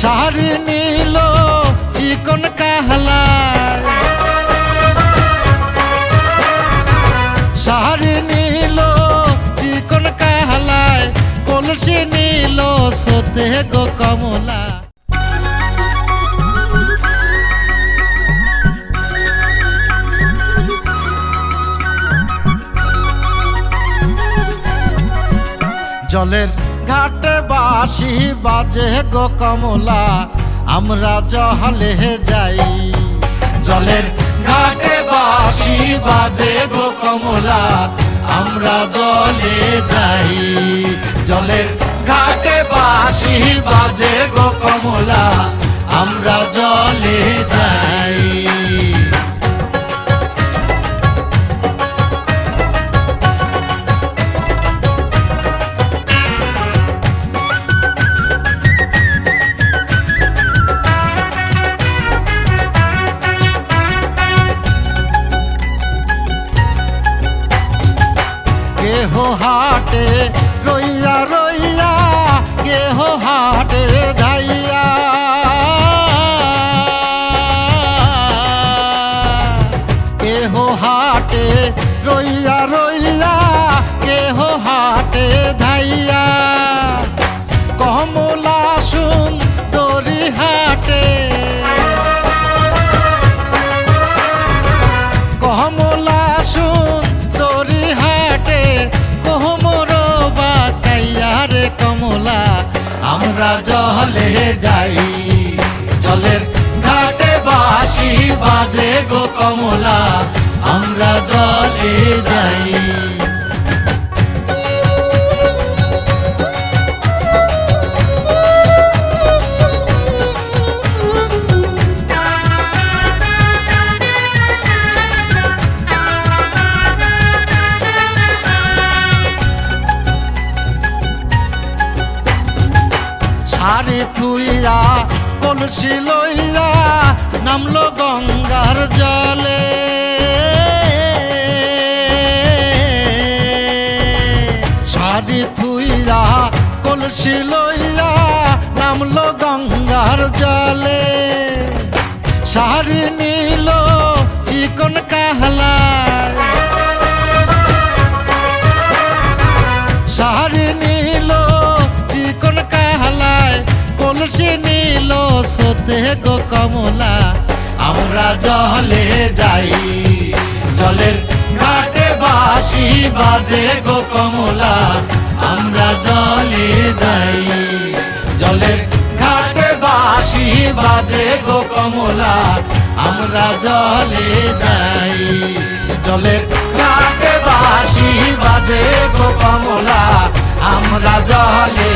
শাড়ি নীল চিকন কাহলায়। শাড়ি নীল চিকন কাহলায় কলসি নীল সোতে গো কমলা। জলের ঘাটে বাসি বাজে গো কমলা, আমরা জহলে যাই। জলের ঘাটে বাসি বাজে গো কমলা, আমরা জলে যাই। জলের ঘাটে বাসি বাজে গো কমলা, আমরা জলে কেহ হাটে রইয়া রইয়া কেহ হাটে ধাইয়া কেহ হাটে রইয়া রইয়া আমরা জলে যাই। জলের ঘাটে বাসি বাজে গো কমলা আমরা জলে যাই। শাড়ি থুইয়া কলসি লইয়া নামলো গঙ্গার জলে। শাড়ি থুইয়া কলসি লইয়া নামলো গঙ্গার জলে। শাড়ি নীল চিকন কাহলায় কলসি নীল সোতে গো কমলা। আমরা জলে যাই, জলের ঘাটে বাসি বাজে গো কমলা। আমরা জলে যাই, জলের ঘাটে বাসি বাজে গো কমলা। আমরা জলে যাই, জলের ঘাটে বাসি বাজে গো কমলা। আমরা জলে